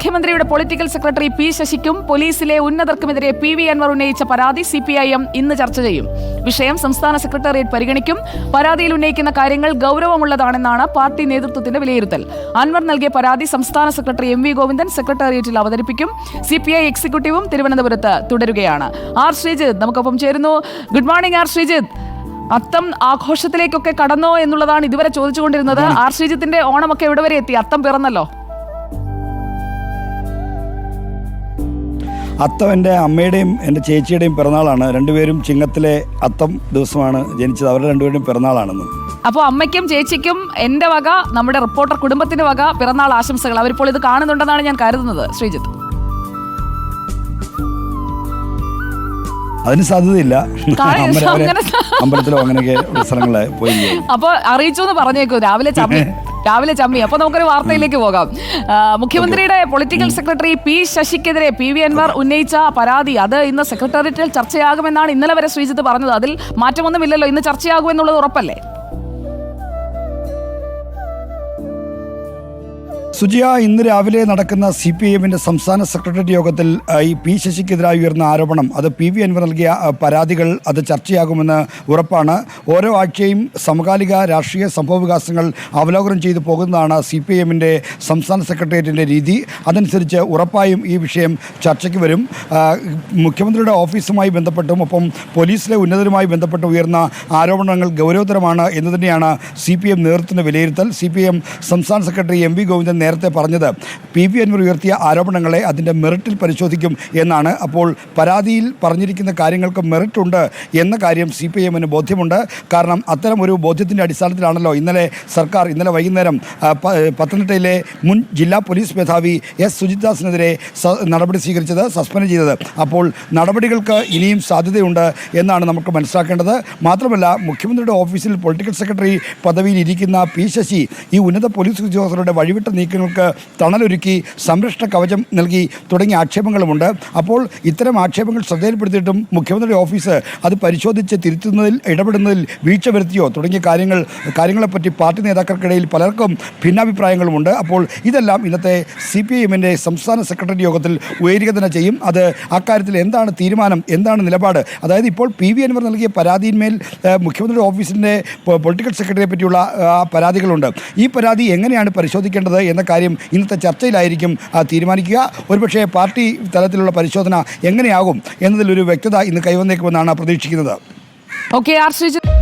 മുഖ്യമന്ത്രിയുടെ political secretary P ശശിക്കും പോലീസിലെ ഉന്നതർക്കുമെതിരെ P V Anvar ഉന്നയിച്ച പരാതി സി പി ഐ എം ഇന്ന് ചർച്ച ചെയ്യും. വിഷയം സംസ്ഥാന സെക്രട്ടേറിയറ്റ് പരിഗണിക്കും. പരാതിയിൽ ഉന്നയിക്കുന്ന കാര്യങ്ങൾ ഗൗരവമുള്ളതാണെന്നാണ് പാർട്ടി നേതൃത്വത്തിന്റെ വിലയിരുത്തൽ. അൻവർ നൽകിയ പരാതി സംസ്ഥാന സെക്രട്ടറി എം വി ഗോവിന്ദൻ സെക്രട്ടേറിയറ്റിൽ അവതരിപ്പിക്കും. സി പി ഐ എക്സിക്യൂട്ടീവും തിരുവനന്തപുരത്ത് തുടരുകയാണ്. ആർ ശ്രീജിത്ത് നമുക്കൊപ്പം ചേരുന്നു. Good morning R Sreejith. Atham ആഘോഷത്തിലേക്കൊക്കെ കടന്നോ എന്നുള്ളതാണ് ഇതുവരെ ചോദിച്ചുകൊണ്ടിരുന്നത്. ആർ ശ്രീജിത്തിന്റെ ഓണമൊക്കെ എവിടെ വരെ എത്തി? അത്തം പിറന്നല്ലോ. അത്തം എന്റെ അമ്മയുടെയും എന്റെ ചേച്ചിയുടെയും പിറന്നാളാണ്. രണ്ടുപേരും ചിങ്ങത്തിലെ അത്തം ദിവസമാണ് ജനിച്ചത്. അവരുടെ രണ്ടുപേരുടെയും പിറന്നാളാണെന്ന്. അപ്പോൾ അമ്മയ്ക്കും ചേച്ചിക്കും എന്റെ വക നമ്മുടെ റിപ്പോർട്ടർ കുടുംബത്തിന്റെ വക പിറന്നാൾ ആശംസകൾ. അവരിപ്പോൾ ഇത് കാണുന്നുണ്ടെന്നാണ് ഞാൻ കരുതുന്നത്. ശ്രീജിത്ത്. അതിന് സാധ്യതയില്ല. അമ്പലത്തിലോ അങ്ങനെയൊക്കെ സ്ഥലങ്ങളെ പോയി. ചെയ്യും. അപ്പൊ അറിയിച്ചു എന്ന് പറഞ്ഞേക്കൂ. രാവിലെ രാവിലെ ചമ്മി. അപ്പൊ നമുക്കൊരു വാർത്തയിലേക്ക് പോകാം. മുഖ്യമന്ത്രിയുടെ പൊളിറ്റിക്കൽ സെക്രട്ടറി പി ശശിക്കെതിരെ പി വി അൻവർ ഉന്നയിച്ച പരാതി. അത് ഇന്ന് സെക്രട്ടേറിയറ്റിൽ ചർച്ചയാകുമെന്നാണ് ഇന്നലെ വരെ ശ്രീജിത്ത് പറഞ്ഞത്. അതിൽ മാറ്റമൊന്നുമില്ലല്ലോ. ഇന്ന് ചർച്ചയാകുമെന്നുള്ളത് ഉറപ്പല്ലേ? സുജിയ ഇന്ന് രാവിലെ നടക്കുന്ന സി പി എമ്മിന്റെ സംസ്ഥാന സെക്രട്ടേറിയറ്റ് യോഗത്തിൽ ഈ പി ശശിക്കെതിരായി ഉയർന്ന ആരോപണം. അത് പി വി അൻവർ നൽകിയ പരാതികൾ അത് ചർച്ചയാകുമെന്ന് ഉറപ്പാണ്. ഓരോ ആഴ്ചയും സമകാലിക രാഷ്ട്രീയ സംഭവവികാസങ്ങൾ അവലോകനം ചെയ്തു പോകുന്നതാണ് സി പി എമ്മിന്റെ സംസ്ഥാന സെക്രട്ടേറിയറ്റിന്റെ രീതി. അതനുസരിച്ച് ഉറപ്പായും ഈ വിഷയം ചർച്ചയ്ക്ക് വരും. മുഖ്യമന്ത്രിയുടെ ഓഫീസുമായി ബന്ധപ്പെട്ടും ഒപ്പം പോലീസിലെ ഉന്നതരുമായി ബന്ധപ്പെട്ട് ഉയർന്ന ആരോപണങ്ങൾ ഗൗരവതരമാണ് എന്ന് തന്നെയാണ് സി പി എം നേതൃത്വത്തിന്റെ വിലയിരുത്തൽ. സി പി എം സംസ്ഥാന സെക്രട്ടറി എം വി ഗോവിന്ദൻ നേരത്തെ പറഞ്ഞത്. പി പി അൻവർ ഉയർത്തിയ ആരോപണങ്ങളെ അതിന്റെ മെറിറ്റിൽ പരിശോധിക്കും എന്നാണ് അപ്പോൾ പരാതിയിൽ പറഞ്ഞിരിക്കുന്ന കാര്യങ്ങൾക്ക് മെറിറ്റുണ്ട് എന്ന കാര്യം സി പി എമ്മിന് ബോധ്യമുണ്ട്. കാരണം അത്തരം ഒരു ബോധ്യത്തിന്റെ അടിസ്ഥാനത്തിലാണല്ലോ ഇന്നലെ സർക്കാർ ഇന്നലെ വൈകുന്നേരം പത്തനംതിട്ടയിലെ മുൻ ജില്ലാ പോലീസ് മേധാവി എസ് സുജിത്ദാസിനെതിരെ നടപടി സ്വീകരിച്ചത് സസ്പെൻഡ് ചെയ്തത്. അപ്പോൾ നടപടികൾക്ക് ഇനിയും സാധ്യതയുണ്ട് എന്നാണ് നമുക്ക് മനസ്സിലാക്കേണ്ടത്. മാത്രമല്ല മുഖ്യമന്ത്രിയുടെ ഓഫീസിൽ പൊളിറ്റിക്കൽ സെക്രട്ടറി പദവിയിൽ ഇരിക്കുന്ന പി ശശി ഈ ഉന്നത പോലീസ് ഉദ്യോഗസ്ഥരുടെ വഴിവിട്ട നീക്കങ്ങൾക്ക് തണലൊരുക്കി സംരക്ഷണ കവചം നൽകി തുടങ്ങിയ ആക്ഷേപങ്ങളുമുണ്ട്. അപ്പോൾ ഇത്തരം ആക്ഷേപങ്ങൾ ശ്രദ്ധയിൽപ്പെടുത്തിയിട്ടും മുഖ്യമന്ത്രിയുടെ ഓഫീസ് അത് പരിശോധിച്ച് തിരുത്തുന്നതിൽ ഇടപെടുന്നതിൽ വീഴ്ച വരുത്തിയോ തുടങ്ങിയ കാര്യങ്ങൾ കാര്യങ്ങളെപ്പറ്റി പാർട്ടി നേതാക്കൾക്കിടയിൽ പലർക്കും ഭിന്നാഭിപ്രായങ്ങളുമുണ്ട്. അപ്പോൾ ഇതെല്ലാം ഇന്നത്തെ സി പി എമ്മിന്റെ സംസ്ഥാന സെക്രട്ടറി യോഗത്തിൽ ഉയരുക തന്നെ ചെയ്യും. അത് അക്കാര്യത്തിൽ എന്താണ് തീരുമാനം എന്താണ് നിലപാട്? അതായത് ഇപ്പോൾ പി വി അൻവർ നൽകിയ പരാതിയിന്മേൽ മുഖ്യമന്ത്രിയുടെ ഓഫീസിന്റെ പൊളിറ്റിക്കൽ സെക്രട്ടറിയെ പറ്റിയുള്ള പരാതികളുണ്ട്. ഈ പരാതി എങ്ങനെയാണ് പരിശോധിക്കേണ്ടത് എന്ന കാര്യം ഇന്നത്തെ ചർച്ചയിലായിരിക്കും തീരുമാനിക്കുക. ഒരുപക്ഷേ പാർട്ടി തലത്തിലുള്ള പരിശോധന എങ്ങനെയാകും എന്നതിലൊരു വ്യക്തത ഇന്ന് കൈവന്നേക്കുമെന്നാണ് പ്രതീക്ഷിക്കുന്നത്. Okay R Sreejith.